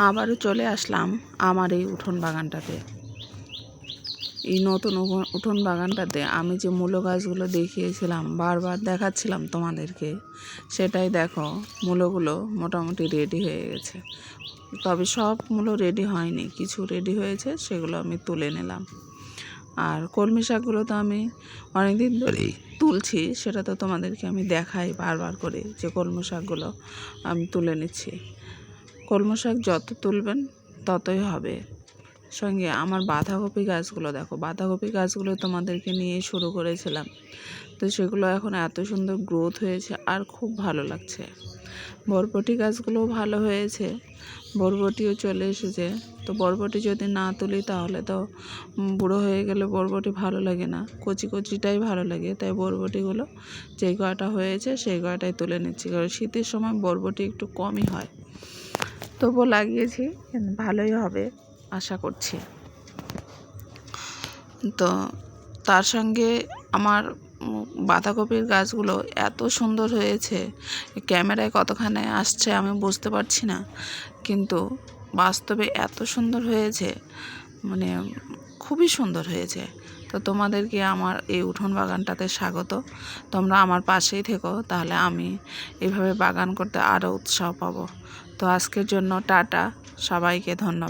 আবারও চলে আসলাম আমার এই উঠোন বাগানটাতে। এই নতুন উঠোন- বাগানটাতে আমি যে মূলো গাছগুলো দেখিয়েছিলাম, বারবার দেখাচ্ছিলাম তোমাদেরকে, সেটাই দেখো, মূলোগুলো মোটামুটি রেডি হয়ে গেছে। তবে সব মূলো রেডি হয়নি, কিছু রেডি হয়েছে, সেগুলো আমি তুলে নিলাম। আর কলমি শাকগুলো তো আমি অনেক দিন ধরেই তুলছি, সেটা তো তোমাদেরকে আমি দেখাই বারবার করে যে কলমি শাকগুলো আমি তুলে নিচ্ছি। কলমি শাক যত তুলবেন ততই হবে। সঙ্গে আমার বাঁধাকপি গাছগুলো দেখো, বাঁধাকপি গাছগুলো তোমাদেরকে নিয়ে শুরু করেছিলাম। তো সেগুলো এখন এত সুন্দর গ্রোথ হয়েছে আর খুব ভালো লাগছে। বরবটি গাছগুলোও ভালো হয়েছে, বরবটিও চলে এসেছে। তো বরবটি যদি না তুলি তাহলে তো বুড়ো হয়ে গেলে বরবটি ভালো লাগে না, কচি কচিটাই ভালো লাগে। তাই বরবটিগুলো যেই কয়টা হয়েছে সেই কয়টাই তুলে নিচ্ছি। কারণ শীতের সময় বরবটি একটু কমই হয়। তবুও লাগিয়েছি, ভালোই হবে, আশা করছি। তো তার সঙ্গে আমার বাঁধাকপির গাছগুলো এত সুন্দর হয়েছে, ক্যামেরায় কতখানে আসছে আমি বুঝতে পারছি না, কিন্তু বাস্তবে এত সুন্দর হয়েছে মানে খুবই সুন্দর হয়েছে। তো তোমাদেরকে আমার এই উঠোন বাগানটাতে স্বাগত। তোমরা আমার পাশেই থেকো, তাহলে আমি এভাবে বাগান করতে আরও উৎসাহ পাবো। তো আজকের জন্য টাটা সবাইকে ধন্যবাদ।